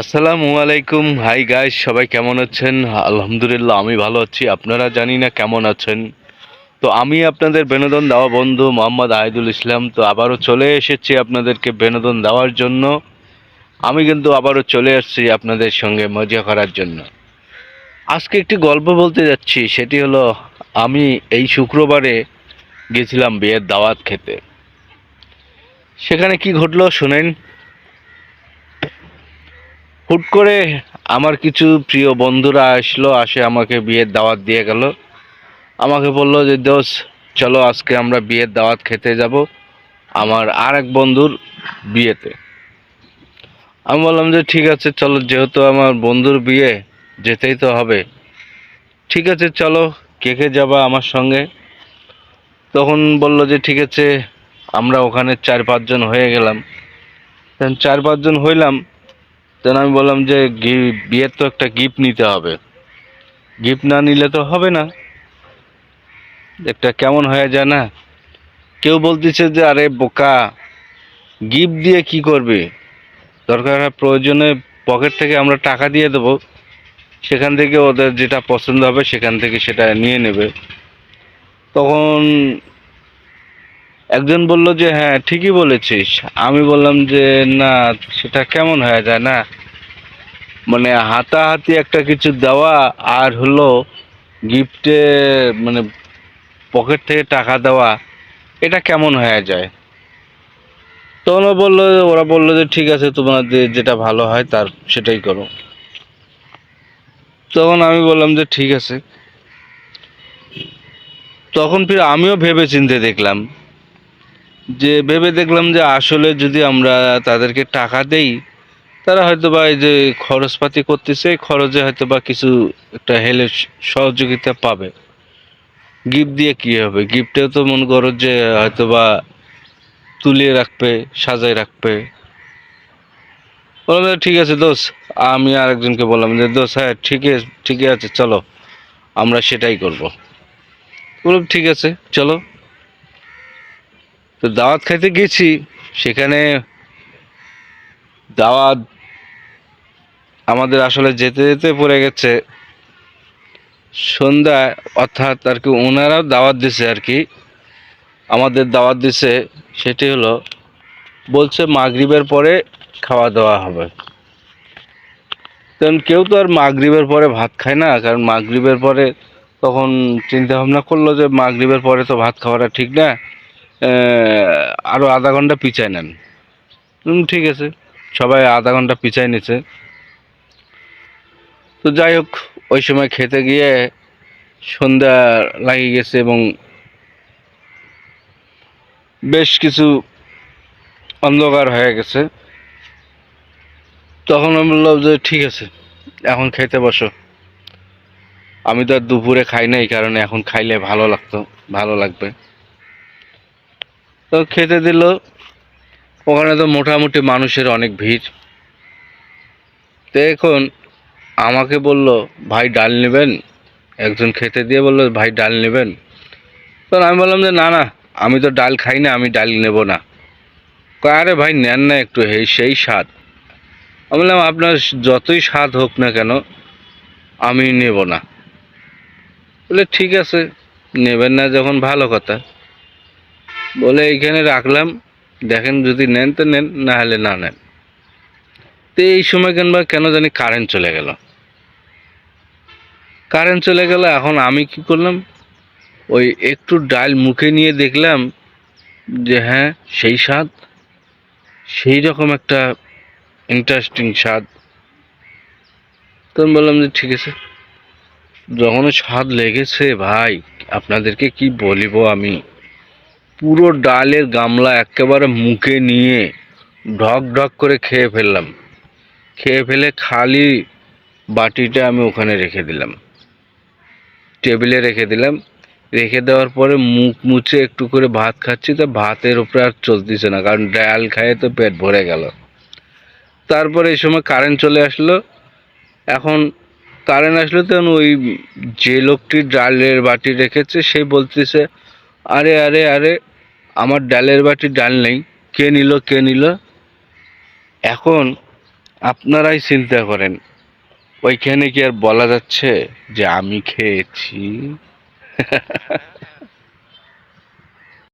আসসালামু আলাইকুম। Hi guys সবাই কেমন আছেন? আলহামদুলিল্লাহ, আমি ভালো আছি। আপনারা জানি না কেমন আছেন? তো আমি আপনাদের বিনোদন দেওয়া বন্ধু মোহাম্মদ আহিদুল ইসলাম। তো আবারও চলে এসেছি আপনাদেরকে বিনোদন দেওয়ার জন্য। আমি কিন্তু আবারও চলে আসছি আপনাদের সঙ্গে মজা করার জন্য। আজকে একটি গল্প বলতে যাচ্ছি, সেটি হলো, আমি এই শুক্রবারে গেছিলাম বিয়ের দাওয়াত খেতে। সেখানে কি ঘটলো শুনেন? হুট করে আমার কিছু প্রিয় বন্ধুরা আসলো, আসে আমাকে বিয়ের দাওয়াত দিয়ে গেল। আমাকে বলল যে দোষ চলো আজকে আমরা বিয়ের দাওয়াত খেতে যাব আমার আর এক বন্ধুর বিয়েতে। আমি বললাম যে, ঠিক আছে, চলো, যেহেতু আমার বন্ধুর বিয়ে, যেতেই তো হবে। ঠিক আছে, চলো, কে কে যাবা আমার সঙ্গে? তখন বলল যে, ঠিক আছে, আমরা ওখানে চার পাঁচজন হয়ে গেলাম। চার পাঁচজন হইলাম? তখন আমি বললাম যে বিয়ের তো একটা গিফট নিতে হবে। গিফট না নিলে তো হবে না। একটা কেমন হয়ে যায় না? কেউ বলতেছে যে, আরে বোকা গিফট দিয়ে কি করবে? দরকার হয় প্রয়োজনে পকেট থেকে আমরা টাকা দিয়ে দেবো। সেখান থেকে ওদের যেটা পছন্দ হবে, সেখান থেকে সেটা নিয়ে নেবে। তখন একজন বলল যে হ্যাঁ ঠিকই বলেছিস। আমি বললাম যে, না, সেটা কেমন হয়ে যায় না? মানে হাতাহাতি একটা কিছু দেওয়া আর হলো গিফটে মানে পকেট থেকে টাকা দেওয়া, এটা কেমন হয়ে যায়? তখন বলল, ওরা বলল যে, ঠিক আছে, তোমাদের যেটা ভালো হয়, তার সেটাই করো। তখন আমি বললাম যে, ঠিক আছে। তখন ফির আমিও ভেবে চিনতে দেখলাম যে ভেবে দেখলাম যে আসলে যদি আমরা তাদেরকে টাকা দেই, তারা হয়তো বা এই যে খরচপাতি করতেছে, খরচে হয়তো বা কিছু একটা হেলে সহযোগিতা পাবে। গিফট দিয়ে কি হবে? গিফটেও তো মনে করো যে হয়তো বা তুলিয়ে রাখবে, সাজায় রাখবে। বললাম ঠিক আছে দোষ আমি আরেকজনকে বললাম যে দোষ হ্যাঁ ঠিকই ঠিকই আছে, চলো। আমরা সেটাই করব। বললাম, ঠিক আছে, চলো। তো দাওয়াত খাইতে গেছি, সেখানে দাওয়াত আমাদের আসলে যেতে যেতে পড়ে গেছে। সন্ধ্যায় অর্থাৎ আর কি ওনারাও দাওয়াত দিছে আর কি। আমাদের দাওয়াত দিছে, সেটি হলো বলছে মাগরিবের পরে খাওয়া দাওয়া হবে। কারণ কেউ তো আর মাগরিবের পরে ভাত খায় না, কারণ মাগরিবের পরে তখন চিন্তা ভাবনা করল যে মাগরিবের পরে তো ভাত খাওয়াটা ঠিক না। আরও আধা ঘণ্টা পিছায় নেন। ঠিক আছে। সবাই আধা ঘণ্টা পিছায় নিছে। তো যাই হোক, ওই সময় খেতে গিয়ে সন্ধ্যা লাগিয়ে গেছে এবং বেশ কিছু অন্ধকার হয়ে গেছে। তখন আমি বললাম যে, ঠিক আছে, এখন খেতে বসো। আমি তো আর দুপুরে খাই নাই, কারণ এখন খাইলে ভালো লাগতো, ভালো লাগবে। তো খেতে দিল। ওখানে তো মোটামুটি মানুষের অনেক ভিড়। তো এখন আমাকে বলল, ভাই, ডাল নেবেন? একজন খেতে দিয়ে বলল, ভাই, ডাল নেবেন? তখন আমি বললাম যে, না না, আমি তো ডাল খাই না, আমি ডাল নেব না। আরে ভাই, নেন না একটু এই সেই স্বাদ। আমি বললাম, আপনার যতই স্বাদ হোক না কেন, আমি নেব না। বলে, ঠিক আছে, নেবেন না, যখন ভালো কথা। বলে এইখানে রাখলাম। দেখেন যদি নেন তো নেন, না হলে না নেন। তো এই সময় কেন বা কেন জানি কারেন্ট চলে গেল। কারেন্ট চলে গেল, এখন আমি কি করলাম? ওই একটু ডাল মুখে নিয়ে দেখলাম যে হ্যাঁ সেই স্বাদ, সেই রকম একটা ইন্টারেস্টিং স্বাদ। তখন বললাম যে ঠিক আছে। যখন স্বাদ লেগেছে, ভাই, আপনাদেরকে কি বলিব আমি? পুরো ডালের গামলা একেবারে মুখে নিয়ে ঢক ঢক করে খেয়ে ফেললাম। খেয়ে ফেলে খালি বাটিটা আমি ওখানে রেখে দিলাম। টেবিলে রেখে দিলাম। রেখে দেওয়ার পরে মুখ মুছে একটু করে ভাত খাচ্ছি, তো ভাতের উপরে আর চলতেছে না, কারণ ডাল খায়ে তো পেট ভরে গেল। তারপরে এই সময় কারেন্ট চলে আসলো। এখন কারেন্ট আসলো তখন ওই যে লোকটি ডালের বাটি রেখেছে, সে বলতেছে, আরে আরে আরে আমার ডালের বাটি ডাল নেই। কে নিল কে নিল? এখন আপনারাই চিন্তা করেন, ওইখানে কি আর বলা যাচ্ছে যে আমি খেয়েছি?